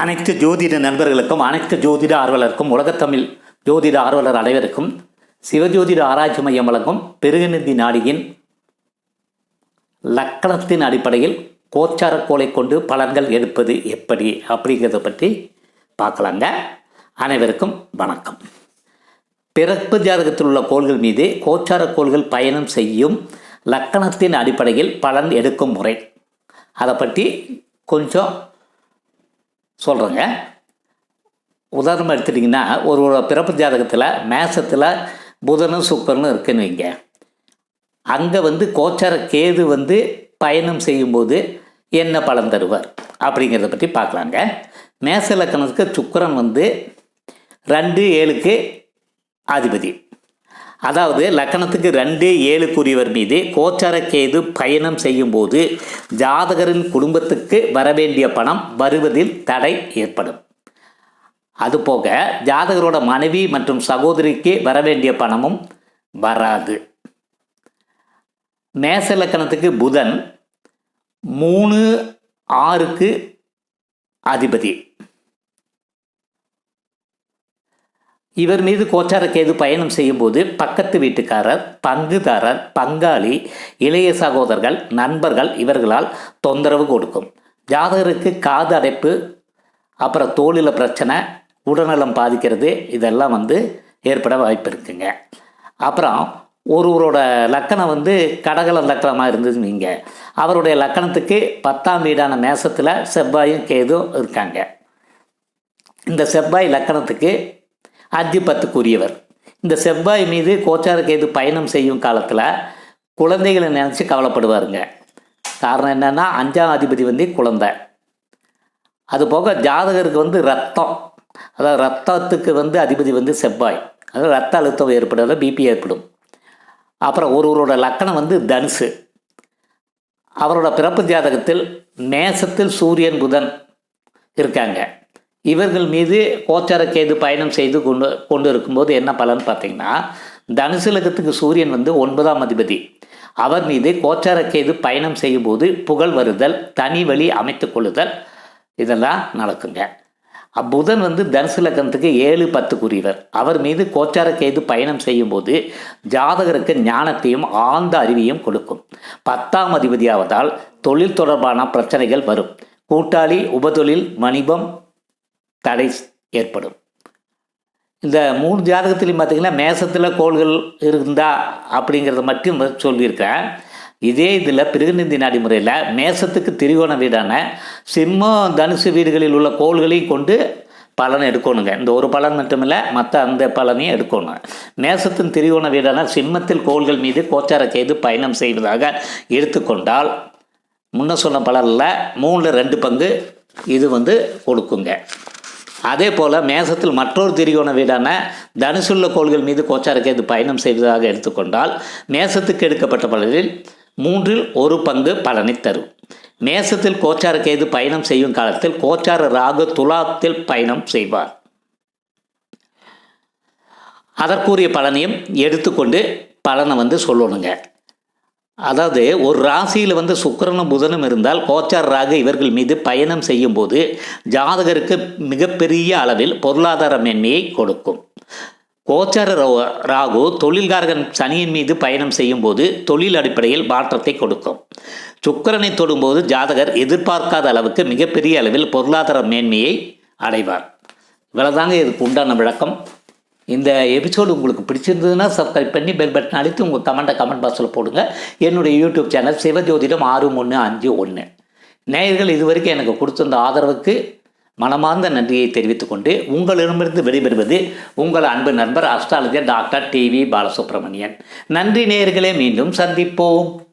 அனைத்து ஜோதிட நண்பர்களுக்கும் அனைத்து ஜோதிட ஆர்வலருக்கும் உலகத்தமிழ் ஜோதிட ஆர்வலர் அனைவருக்கும் சிவஜோதிட ஆராய்ச்சி மையம் வழங்கும் பெருகுநிதி நாடியின் லக்கணத்தின் அடிப்படையில் கோச்சாரக்கோளை கொண்டு பலன்கள் எடுப்பது எப்படி அப்படிங்கிறத பற்றி பார்க்கலாங்க. அனைவருக்கும் வணக்கம். பிறப்பு ஜாதகத்தில் உள்ள கோள்கள் மீது கோச்சார கோள்கள் பயணம் செய்யும் லக்கணத்தின் அடிப்படையில் பலன் எடுக்கும் முறை. அதை பற்றி கொஞ்சம் சொல்கிறேங்க உதாரணமாக எடுத்துட்டிங்கன்னா ஒரு ஒரு பிறப்பு ஜாதகத்தில் மேசத்தில் புதனும் சுக்கரனும் இருக்குன்னு வைங்க. அங்கே வந்து கோச்சார கேது வந்து பயணம் செய்யும்போது என்ன பலன் தருவார்? அப்படிங்கிறத பற்றி பார்க்கலாங்க. மேச லக்கணத்துக்கு சுக்கரன் வந்து ரெண்டு ஏழுக்கு அதிபதி. அதாவது லக்கணத்துக்கு ரெண்டு ஏழு கூறியவர் மீது கோச்சார கேது பயணம் செய்யும்போது ஜாதகரின் குடும்பத்துக்கு வரவேண்டிய பணம் வருவதில் தடை ஏற்படும். அதுபோக ஜாதகரோட மனைவி மற்றும் சகோதரிக்கு வரவேண்டிய பணமும் வராது. மேச லக்கணத்துக்கு புதன் மூணு ஆறுக்கு அதிபதி. இவர் மீது கோச்சார கேது பயணம் செய்யும்போது பக்கத்து வீட்டுக்காரர் பங்குதாரர் பங்காளி இளைய சகோதரர்கள் நண்பர்கள் இவர்களால் தொந்தரவு கொடுக்கும். ஜாதகருக்கு காது அடைப்பு அப்புறம் தோளில் பிரச்சனை உடல்நலம் பாதிக்கிறது இதெல்லாம் வந்து ஏற்பட வாய்ப்பு இருக்குங்க. அப்புறம் ஒருவரோட லக்கணம் வந்து கடகல லக்கணமாக இருந்தது நீங்கள் அவருடைய லக்கணத்துக்கு பத்தாம் வீடான மேசத்தில் செவ்வாயும் கேதும் இருக்காங்க. இந்த செவ்வாய் லக்கணத்துக்கு அஞ்சு பத்துக்குரியவர் இந்த செவ்வாய் மீது கோச்சாருக்கு எது பயணம் செய்யும் காலத்தில் குழந்தைகளை நினச்சி கவலைப்படுவாருங்க. காரணம் என்னென்னா அஞ்சாம் அதிபதி வந்து குழந்தை. அதுபோக ஜாதகருக்கு வந்து ரத்தம். அதாவது ரத்தத்துக்கு வந்து அதிபதி வந்து செவ்வாய். அதாவது ரத்த அழுத்தம் ஏற்படுறத பிபி ஏற்படும். அப்புறம் ஒருவரோட லக்கணம் வந்து தனுசு. அவரோட பிறப்பு ஜாதகத்தில் மேசத்தில் சூரியன் புதன் இருக்காங்க. இவர்கள் மீது கோச்சார கேது பயணம் செய்து கொண்டு கொண்டு இருக்கும்போது என்ன பலன் பார்த்தீங்கன்னா தனுசுலகத்துக்கு சூரியன் வந்து ஒன்பதாம் அதிபதி. அவர் மீது கோச்சார கேது பயணம் செய்யும்போது புகழ் வருதல் தனி வழி அமைத்து கொள்ளுதல் இதெல்லாம் நடக்குங்க. புதன் வந்து தனுசு லக்கணத்துக்கு ஏழு பத்துக்குரியவர். அவர் மீது கோச்சார கேது பயணம் செய்யும்போது ஜாதகருக்கு ஞானத்தையும் ஆழ்ந்த அறிவையும் கொடுக்கும். பத்தாம் அதிபதியாவதால் தொழில் தொடர்பான பிரச்சனைகள் வரும். கூட்டாளி உபதொழில் வணிபம் தடை ஏற்படும். இந்த மூணு ஜாதகத்துலையும் பார்த்தீங்கன்னா மேசத்தில் கோள்கள் இருந்தா அப்படிங்கிறத மட்டும் சொல்லியிருக்கேன் இதே இதில் பிருகுநிதி நடைமுறையில் மேசத்துக்கு திரிகோண வீடான சிம்மம் தனுசு வீடுகளில் உள்ள கோள்களையும் கொண்டு பலன் எடுக்கணுங்க. இந்த ஒரு பலன் மட்டுமில்லை மற்ற அந்த பலனையும் எடுக்கணும். மேசத்தின் திரிகோண வீடான சிம்மத்தில் கோள்கள் மீது கோச்சார செய்து பயணம் செய்வதாக எடுத்துக்கொண்டால் முன்ன சொன்ன பலனில் மூணில் ரெண்டு பங்கு இது வந்து கொடுக்குங்க. அதே போல் மேசத்தில் மற்றொரு திரிகோண வீடான தனுசுள்ள கோள்கள் மீது கோச்சாரக்கேது பயணம் செய்வதாக எடுத்துக்கொண்டால் மேசத்துக்கு எடுக்கப்பட்ட பலனில் மூன்றில் ஒரு பங்கு பலனை தரும். மேசத்தில் கோச்சாரக்கேது பயணம் செய்யும் காலத்தில் கோச்சார ராகு துலாத்தில் பயணம் செய்வார். அதற்குரிய பலனையும் எடுத்துக்கொண்டு பலனை வந்து சொல்லணுங்க. அதாவது ஒரு ராசியில் வந்து சுக்கிரனும் புதனும் இருந்தால் கோச்சார் ராகு இவர்கள் மீது பயணம் செய்யும்போது ஜாதகருக்கு மிகப்பெரிய அளவில் பொருளாதார மேன்மையை கொடுக்கும். கோச்சார ராகு தொழில்காரகன் சனியின் மீது பயணம் செய்யும்போது தொழில் அடிப்படையில் மாற்றத்தை கொடுக்கும். சுக்கிரனை தொடும்போது ஜாதகர் எதிர்பார்க்காத அளவுக்கு மிகப்பெரிய அளவில் பொருளாதார மேன்மையை அடைவார். இவ்வளோதாங்க இதுக்கு உண்டான விளக்கம். இந்த எபிசோடு உங்களுக்கு பிடிச்சிருந்ததுன்னா சப்ஸ்கிரைப் பண்ணி பெல் பட்டன் அழுத்தி உங்கள் கமெண்ட்டை கமெண்ட் பாக்ஸில் போடுங்க. என்னுடைய யூடியூப் சேனல் சிவஜோதிடம் ஆறு ஒன்று அஞ்சு ஒன்று. நேயர்கள் இதுவரைக்கும் எனக்கு கொடுத்திருந்த ஆதரவுக்கு மனமார்ந்த நன்றியை தெரிவித்துக்கொண்டு உங்களிடமிருந்து வெளிபெறுவது உங்கள் அன்பு நண்பர் அஸ்ட்ராலஜர் டாக்டர் டிவி பாலசுப்ரமணியன். நன்றி நேயர்களே மீண்டும் சந்திப்போம்.